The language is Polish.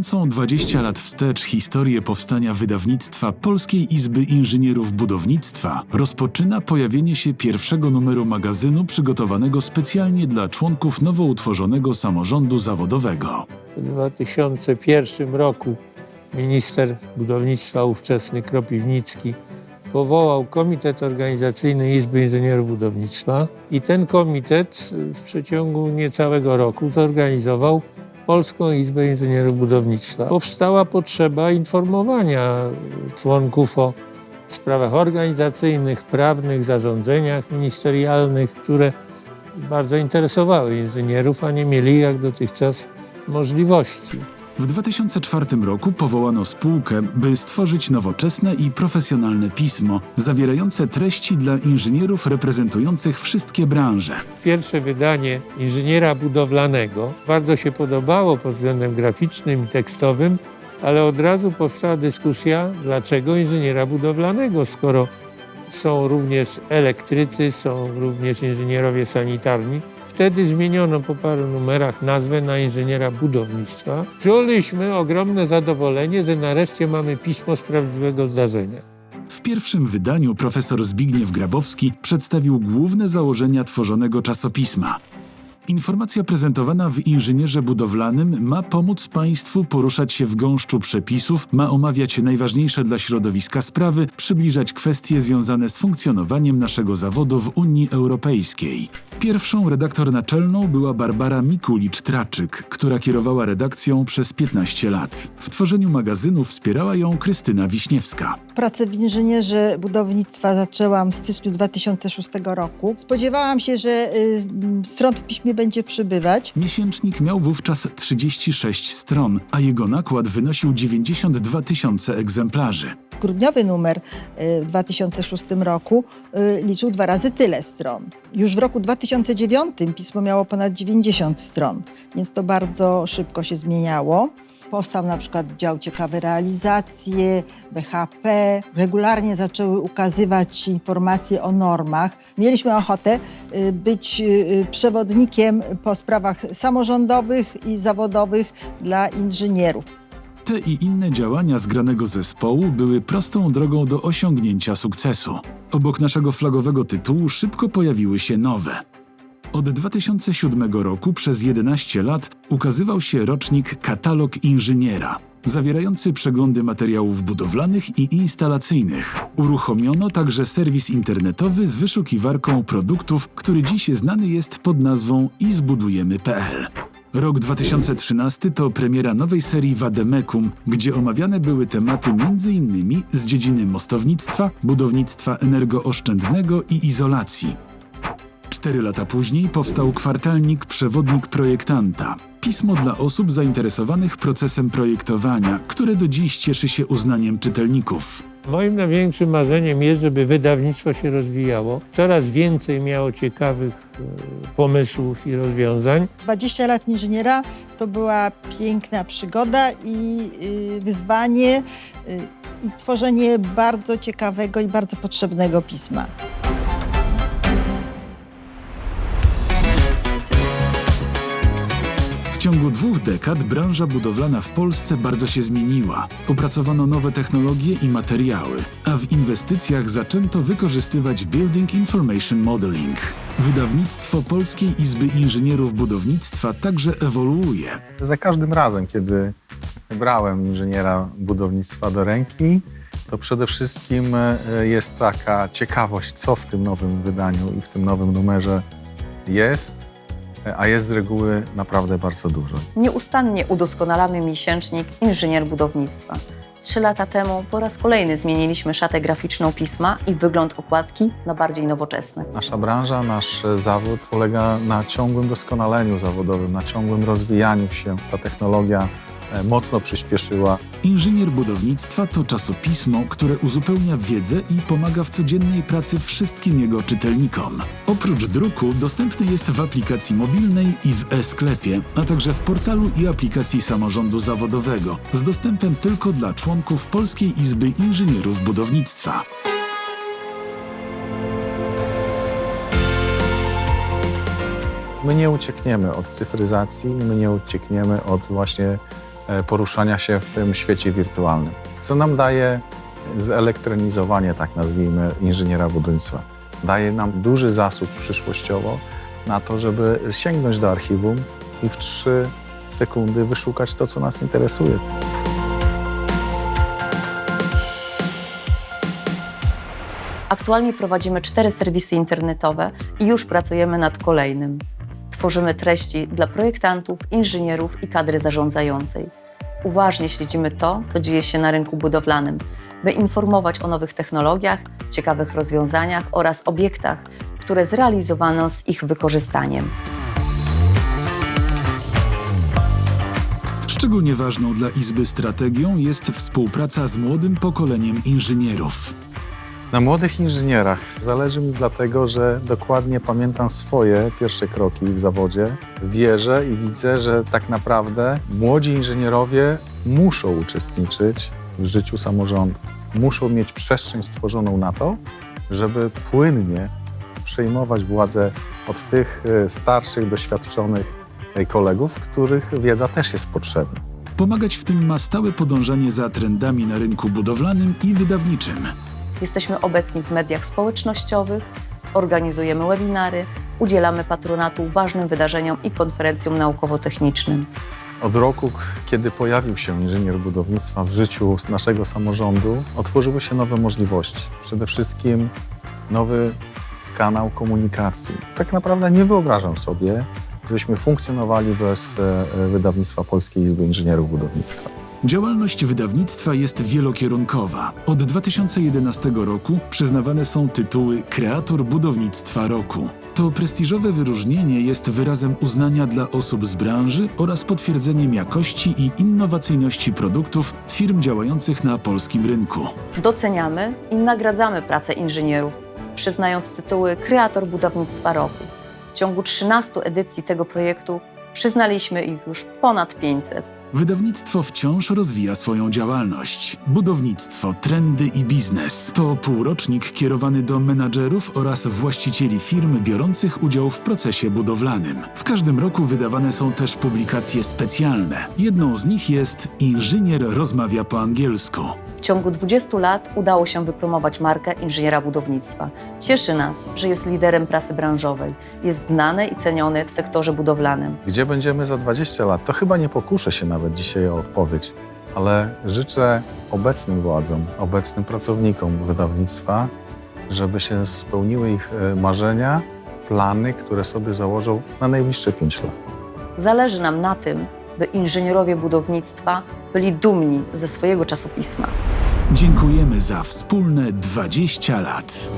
Zbliżającą 20 lat wstecz historię powstania wydawnictwa Polskiej Izby Inżynierów Budownictwa rozpoczyna pojawienie się pierwszego numeru magazynu przygotowanego specjalnie dla członków nowo utworzonego samorządu zawodowego. W 2001 roku minister budownictwa ówczesny Kropiwnicki powołał Komitet Organizacyjny Izby Inżynierów Budownictwa i ten komitet w przeciągu niecałego roku zorganizował Polską Izbę Inżynierów Budownictwa. Powstała potrzeba informowania członków o sprawach organizacyjnych, prawnych, zarządzeniach ministerialnych, które bardzo interesowały inżynierów, a nie mieli jak dotychczas możliwości. W 2004 roku powołano spółkę, by stworzyć nowoczesne i profesjonalne pismo, zawierające treści dla inżynierów reprezentujących wszystkie branże. Pierwsze wydanie inżyniera budowlanego bardzo się podobało pod względem graficznym i tekstowym, ale od razu powstała dyskusja, dlaczego inżyniera budowlanego, skoro są również elektrycy, są również inżynierowie sanitarni. Wtedy zmieniono po paru numerach nazwę na inżyniera budownictwa. Czuliśmy ogromne zadowolenie, że nareszcie mamy pismo z prawdziwego zdarzenia. W pierwszym wydaniu profesor Zbigniew Grabowski przedstawił główne założenia tworzonego czasopisma. Informacja prezentowana w inżynierze budowlanym ma pomóc Państwu poruszać się w gąszczu przepisów, ma omawiać najważniejsze dla środowiska sprawy, przybliżać kwestie związane z funkcjonowaniem naszego zawodu w Unii Europejskiej. Pierwszą redaktor naczelną była Barbara Mikulicz-Traczyk, która kierowała redakcją przez 15 lat. W tworzeniu magazynu wspierała ją Krystyna Wiśniewska. Pracę w inżynierze budownictwa zaczęłam w styczniu 2006 roku. Spodziewałam się, że y, stron w piśmie będzie przybywać. Miesięcznik miał wówczas 36 stron, a jego nakład wynosił 92 tysiące egzemplarzy. Grudniowy numer y, w 2006 roku y, liczył dwa razy tyle stron. Już w roku 2009 pismo miało ponad 90 stron, więc to bardzo szybko się zmieniało. Powstał na przykład dział Ciekawe Realizacje, BHP. Regularnie zaczęły ukazywać informacje o normach. Mieliśmy ochotę y, być y, przewodnikiem po sprawach samorządowych i zawodowych dla inżynierów. Te i inne działania zgranego zespołu były prostą drogą do osiągnięcia sukcesu. Obok naszego flagowego tytułu szybko pojawiły się nowe. Od 2007 roku przez 11 lat ukazywał się rocznik Katalog Inżyniera, zawierający przeglądy materiałów budowlanych i instalacyjnych. Uruchomiono także serwis internetowy z wyszukiwarką produktów, który dziś znany jest pod nazwą izbudujemy.pl. Rok 2013 to premiera nowej serii Wademekum, gdzie omawiane były tematy m.in. z dziedziny mostownictwa, budownictwa energooszczędnego i izolacji. Cztery lata później powstał kwartalnik Przewodnik Projektanta. Pismo dla osób zainteresowanych procesem projektowania, które do dziś cieszy się uznaniem czytelników. Moim największym marzeniem jest, żeby wydawnictwo się rozwijało, coraz więcej miało ciekawych e, pomysłów i rozwiązań. 20 lat inżyniera to była piękna przygoda i y, wyzwanie y, i tworzenie bardzo ciekawego i bardzo potrzebnego pisma. Ciągu dwóch dekad branża budowlana w Polsce bardzo się zmieniła. Opracowano nowe technologie i materiały, a w inwestycjach zaczęto wykorzystywać Building Information Modeling. Wydawnictwo Polskiej Izby Inżynierów Budownictwa także ewoluuje. Za każdym razem, kiedy brałem inżyniera budownictwa do ręki, to przede wszystkim e, jest taka ciekawość, co w tym nowym wydaniu i w tym nowym numerze jest, a jest z reguły naprawdę bardzo dużo. Nieustannie udoskonalamy miesięcznik Inżynier Budownictwa. Trzy lata temu po raz kolejny zmieniliśmy szatę graficzną pisma i wygląd okładki na bardziej nowoczesny. Nasza branża, nasz zawód polega na ciągłym doskonaleniu zawodowym, na ciągłym rozwijaniu się. Ta technologia mocno przyspieszyła. Inżynier budownictwa to czasopismo, które uzupełnia wiedzę i pomaga w codziennej pracy wszystkim jego czytelnikom. Oprócz druku dostępny jest w aplikacji mobilnej i w e-sklepie, a także w portalu i aplikacji samorządu zawodowego z dostępem tylko dla członków Polskiej Izby Inżynierów Budownictwa. My nie uciekniemy od cyfryzacji, my nie uciekniemy od właśnie e, poruszania się w tym świecie wirtualnym, co nam daje zelektronizowanie, tak nazwijmy, inżyniera budownictwa. Daje nam duży zasób przyszłościowo na to, żeby sięgnąć do archiwum i w trzy sekundy wyszukać to, co nas interesuje. Aktualnie prowadzimy cztery serwisy internetowe i już pracujemy nad kolejnym. Tworzymy treści dla projektantów, inżynierów i kadry zarządzającej. Uważnie śledzimy to, co dzieje się na rynku budowlanym, by informować o nowych technologiach, ciekawych rozwiązaniach oraz obiektach, które zrealizowano z ich wykorzystaniem. Szczególnie ważną dla Izby strategią jest współpraca z młodym pokoleniem inżynierów. Na młodych inżynierach zależy mi dlatego, że dokładnie pamiętam swoje pierwsze kroki w zawodzie. Wierzę i widzę, że tak naprawdę młodzi inżynierowie muszą uczestniczyć w życiu samorządu. Muszą mieć przestrzeń stworzoną na to, żeby płynnie przejmować władzę od tych e, starszych, doświadczonych e, kolegów, których wiedza też jest potrzebna. Pomagać w tym ma stałe podążanie za trendami na rynku budowlanym i wydawniczym. Jesteśmy obecni w mediach społecznościowych, organizujemy webinary, udzielamy patronatu ważnym wydarzeniom i konferencjom naukowo-technicznym. Od roku, kiedy pojawił się inżynier budownictwa w życiu naszego samorządu, otworzyły się nowe możliwości. Przede wszystkim nowy kanał komunikacji. Tak naprawdę nie wyobrażam sobie, żebyśmy funkcjonowali bez e, wydawnictwa Polskiej Izby Inżynierów Budownictwa. Działalność wydawnictwa jest wielokierunkowa. Od 2011 roku przyznawane są tytuły Kreator Budownictwa Roku. To prestiżowe wyróżnienie jest wyrazem uznania dla osób z branży oraz potwierdzeniem jakości i innowacyjności produktów firm działających na polskim rynku. Doceniamy i nagradzamy pracę inżynierów, przyznając tytuły Kreator Budownictwa Roku. W ciągu 13 edycji tego projektu przyznaliśmy ich już ponad 500. Wydawnictwo wciąż rozwija swoją działalność. Budownictwo, trendy i biznes to półrocznik kierowany do menadżerów oraz właścicieli firm biorących udział w procesie budowlanym. W każdym roku wydawane są też publikacje specjalne. Jedną z nich jest Inżynier rozmawia po angielsku. W ciągu 20 lat udało się wypromować markę inżyniera budownictwa. Cieszy nas, że jest liderem prasy branżowej, jest znany i ceniony w sektorze budowlanym. Gdzie będziemy za 20 lat? To chyba nie pokuszę się nawet dzisiaj o odpowiedź, ale życzę obecnym władzom, obecnym pracownikom wydawnictwa, żeby się spełniły ich e, marzenia, plany, które sobie założą na najbliższe 5 lat. Zależy nam na tym, by inżynierowie budownictwa byli dumni ze swojego czasopisma. Dziękujemy za wspólne 20 lat.